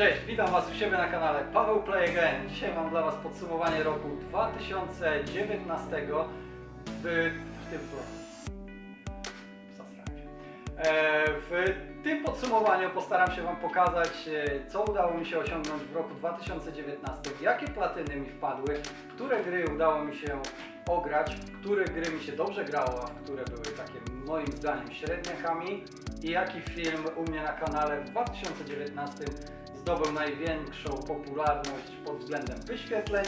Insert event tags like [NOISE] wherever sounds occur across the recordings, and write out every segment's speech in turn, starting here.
Cześć, witam Was u siebie na kanale Paweł Play Again. Dzisiaj mam dla Was podsumowanie roku 2019 w, w tym. E, W tym podsumowaniu postaram się Wam pokazać, e, co udało mi się osiągnąć w roku 2019, jakie platyny mi wpadły, które gry udało mi się ograć, które gry mi się dobrze grało, a które były takie moim zdaniem średniakami i jaki film u mnie na kanale w 2019 zdobył największą popularność pod względem wyświetleń,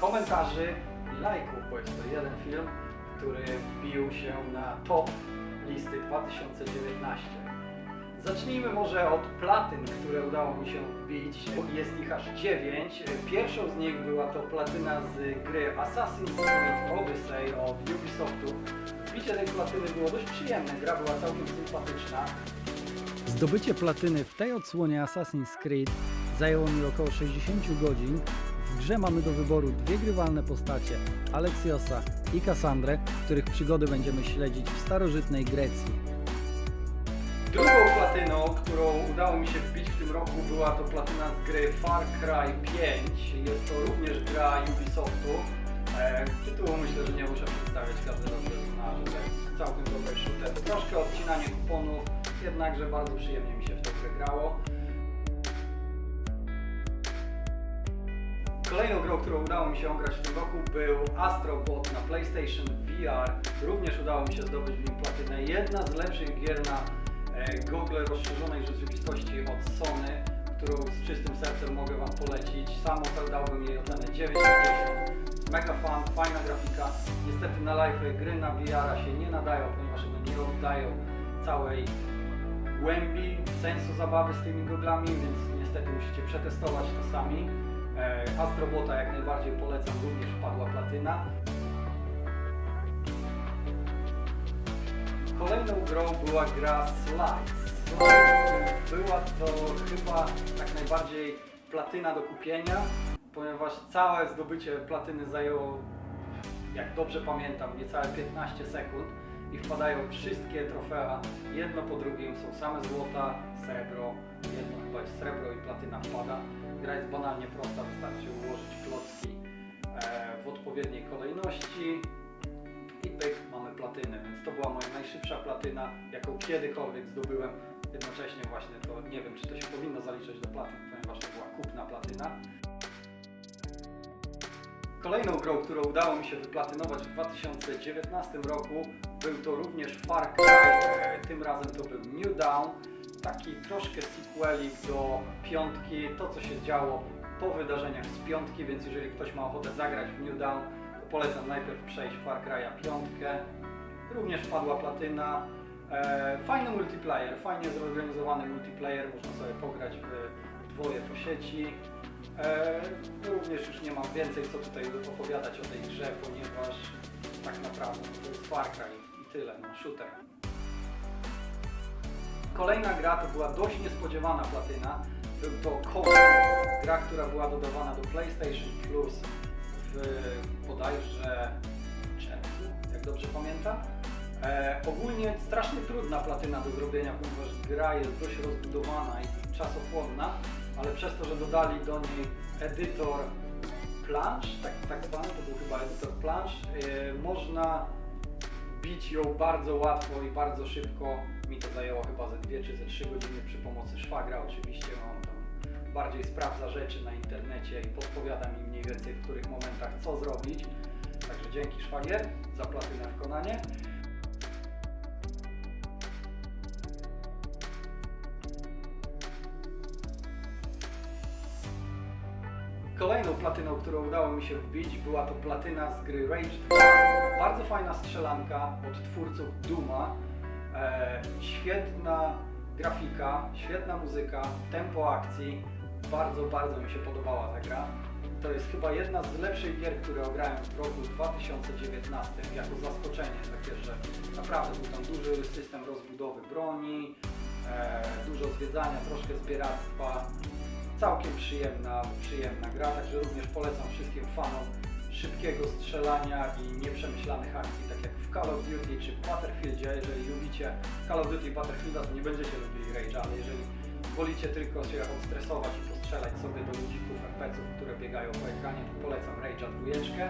komentarzy i lajków, bo jest to jeden film, który wbił się na top listy 2019. Zacznijmy może od platyn, które udało mi się wbić. Jest ich aż 9. Pierwszą z nich była to platyna z gry Assassin's Creed Odyssey od Ubisoftu. Wbicie tej platyny było dość przyjemne, gra była całkiem sympatyczna. Zdobycie platyny w tej odsłonie Assassin's Creed zajęło mi około 60 godzin. W grze mamy do wyboru dwie grywalne postacie, Alexiosa i Cassandrę, których przygody będziemy śledzić w starożytnej Grecji. Drugą platyną, którą udało mi się wbić w tym roku była to platyna z gry Far Cry 5. Jest to również gra Ubisoftu. E, tytułu myślę, że nie muszę przedstawiać, każdy dobrze zna, że to jest całkiem dobry shooter. Troszkę odcinanie kuponów, jednakże bardzo przyjemnie mi się w to grę grało. Kolejną grą, którą udało mi się ograć w tym roku był Astrobot na PlayStation VR. Również udało mi się zdobyć w nim platynę. Jedna z lepszych gier na e, gogle rozszerzonej rzeczywistości od Sony, którą z czystym sercem mogę Wam polecić. Sam dałbym jej ocenę 9 na 10. Mega fan, fajna grafika. Niestety na live gry na VR się nie nadają, ponieważ one nie oddają całej głębi, sensu zabawy z tymi goglami, więc niestety musicie przetestować to sami. E, Astrobota jak najbardziej polecam, również wpadła platyna. Kolejną grą była gra Slides. Była to chyba tak najbardziej platyna do kupienia, ponieważ całe zdobycie platyny zajęło, jak dobrze pamiętam, niecałe 15 sekund i wpadają wszystkie trofea, jedno po drugim, są same złota, srebro, jedno chyba jest srebro i platyna wpada. Gra jest banalnie prosta, wystarczy ułożyć klocki e, w odpowiedniej kolejności i pyk, mamy platynę, więc to była moja najszybsza platyna, jaką kiedykolwiek zdobyłem. Jednocześnie właśnie to nie wiem, czy to się powinno zaliczać do platyn, ponieważ to była kupna platyna. Kolejną grą, którą udało mi się wyplatynować w 2019 roku był to również Far Cry, tym razem to był New Dawn, taki troszkę sequelik do piątki, to co się działo po wydarzeniach z piątki, więc jeżeli ktoś ma ochotę zagrać w New Dawn, to polecam najpierw przejść Far Cry'a piątkę. Również wpadła platyna. E, fajny multiplayer, fajnie zorganizowany multiplayer, można sobie pograć w dwoje po sieci. E, również już nie mam więcej co tutaj opowiadać o tej grze, ponieważ tak naprawdę to jest Far Cry i tyle, no shooter. Kolejna gra to była dość niespodziewana platyna. Był to Conan, gra, która była dodawana do PlayStation Plus w bodajże czerwcu, jak dobrze pamiętam. E, ogólnie strasznie trudna platyna do zrobienia, ponieważ gra jest dość rozbudowana i czasochłonna, ale przez to, że dodali do niej edytor plansz, tak, tak zwany, to był chyba edytor plansz, e, można bić ją bardzo łatwo i bardzo szybko. Mi to zajęło chyba ze 2 czy ze 3 godziny przy pomocy szwagra oczywiście. On tam bardziej sprawdza rzeczy na internecie i podpowiada mi mniej więcej w których momentach co zrobić. Także dzięki szwagier za platynę w Konanie. Kolejną platyną, którą udało mi się wbić, była to platyna z gry Rage 2. Bardzo fajna strzelanka od twórców Duma. E, świetna grafika, świetna muzyka, tempo akcji. Bardzo, bardzo mi się podobała ta gra. To jest chyba jedna z lepszych gier, które ograłem w roku 2019 jako zaskoczenie. Takie, że naprawdę był tam duży system rozbudowy broni, e, dużo zwiedzania, troszkę zbieractwa całkiem przyjemna, przyjemna gra, także również polecam wszystkim fanom szybkiego strzelania i nieprzemyślanych akcji, tak jak w Call of Duty czy w. Jeżeli lubicie Call of Duty i Battlefielda, to nie będziecie lubili Rage'a, ale jeżeli wolicie tylko się odstresować i postrzelać sobie do ludzików, FPS-ów, które biegają po ekranie, to polecam Rage'a dwójeczkę.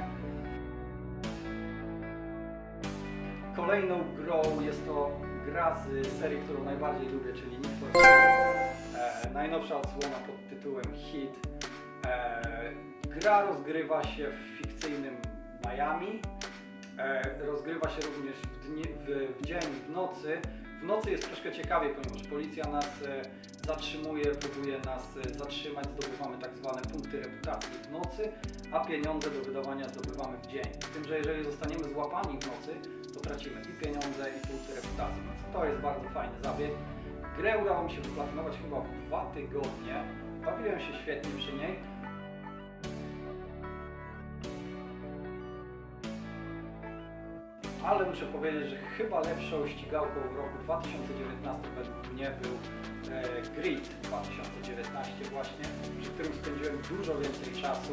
Kolejną grą jest to gra z serii, którą najbardziej lubię, czyli Need for Speed. E, najnowsza odsłona pod tytułem Hit. E, gra rozgrywa się w fikcyjnym Miami. E, rozgrywa się również w, dnie, w, w dzień, w nocy. W nocy jest troszkę ciekawie, ponieważ policja nas e, zatrzymuje, próbuje nas e, zatrzymać, zdobywamy tak zwane punkty reputacji w nocy, a pieniądze do wydawania zdobywamy w dzień. Z tym, że jeżeli zostaniemy złapani w nocy, to tracimy i pieniądze, i punkty reputacji, więc to jest bardzo fajny zabieg. Grę udało mi się wyplatynować chyba w dwa tygodnie. Bawiłem się świetnie przy niej. Ale muszę powiedzieć, że chyba lepszą ścigałką w roku 2019 według mnie był e, Grid 2019 właśnie, przy którym spędziłem dużo więcej czasu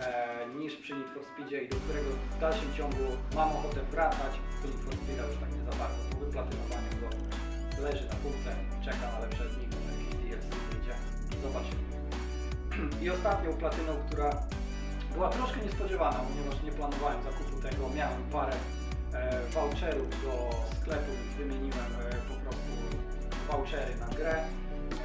e, niż przy Need for Speedzie i do którego w dalszym ciągu mam ochotę wracać. Do Need for Speeda już tak nie za bardzo, po wyplatynowaniu go leży na półce czeka na lepsze dni, jakiś DLC wyjdzie. Zobaczymy. [CLEARS THROAT] I ostatnią platyną, która była troszkę niespodziewana, ponieważ nie planowałem zakupu tego, miałem parę e, voucherów do sklepu, więc wymieniłem e, po prostu vouchery na grę.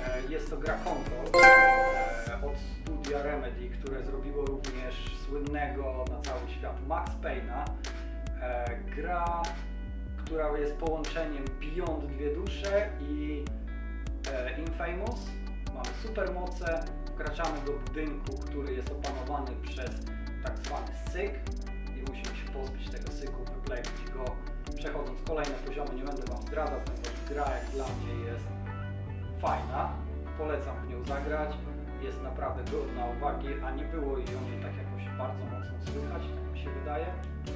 E, jest to gra Control e, od studia Remedy, które zrobiło również słynnego na cały świat Max Payne'a. E, gra, która jest połączeniem Beyond Dwie Dusze i e, Infamous. Mamy supermoce, wkraczamy do budynku, który jest opanowany przez tak zwany syk i musimy się pozbyć tego syku, wyplewić go, przechodząc kolejne poziomy. Nie będę Wam zdradzał, ponieważ gra jak dla mnie jest fajna. Polecam w nią zagrać. Jest naprawdę godna uwagi, a nie było jej tak jakoś bardzo mocno słychać, tak mi się wydaje.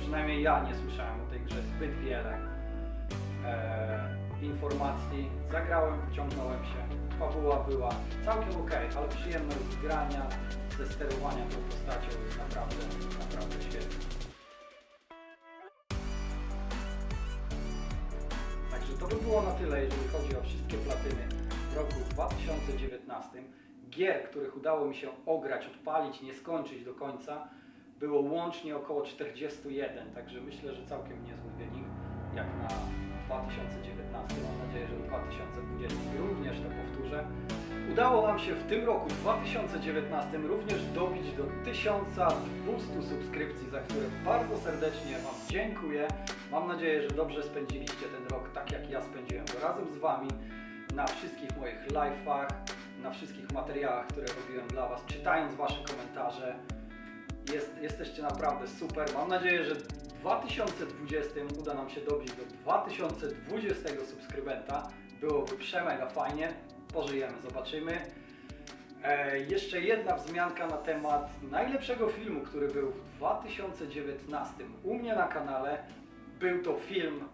Przynajmniej ja nie słyszałem o tej grze zbyt wiele e, informacji. Zagrałem, wciągnąłem się. Fabuła była całkiem ok, ale przyjemność z grania, ze sterowania tą postacią jest naprawdę, naprawdę świetna. Także to by było na tyle, jeżeli chodzi o wszystkie platyny w roku 2019. Gier, których udało mi się ograć, odpalić, nie skończyć do końca, było łącznie około 41, także myślę, że całkiem niezły wynik jak na 2019. Mam nadzieję, że w 2020 również to powtórzę. Udało nam się w tym roku 2019 również dobić do 1200 subskrypcji, za które bardzo serdecznie Wam dziękuję. Mam nadzieję, że dobrze spędziliście ten rok tak jak ja spędziłem razem z Wami na wszystkich moich live'ach, na wszystkich materiałach, które robiłem dla Was, czytając Wasze komentarze. Jest, jesteście naprawdę super. Mam nadzieję, że 2020 uda nam się dobić do 2020 subskrybenta. Byłoby przemega fajnie. Pożyjemy, zobaczymy. E, jeszcze jedna wzmianka na temat najlepszego filmu, który był w 2019 u mnie na kanale. Był to film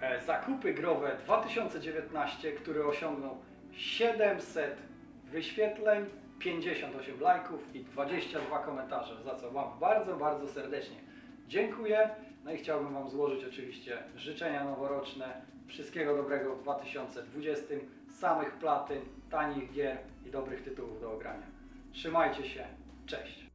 e, Zakupy Growe 2019, który osiągnął 700 wyświetleń, 58 lajków i 22 komentarze, za co Wam bardzo, bardzo serdecznie dziękuję. No i chciałbym Wam złożyć oczywiście życzenia noworoczne, wszystkiego dobrego w 2020, samych platyn, tanich gier i dobrych tytułów do ogrania. Trzymajcie się, cześć!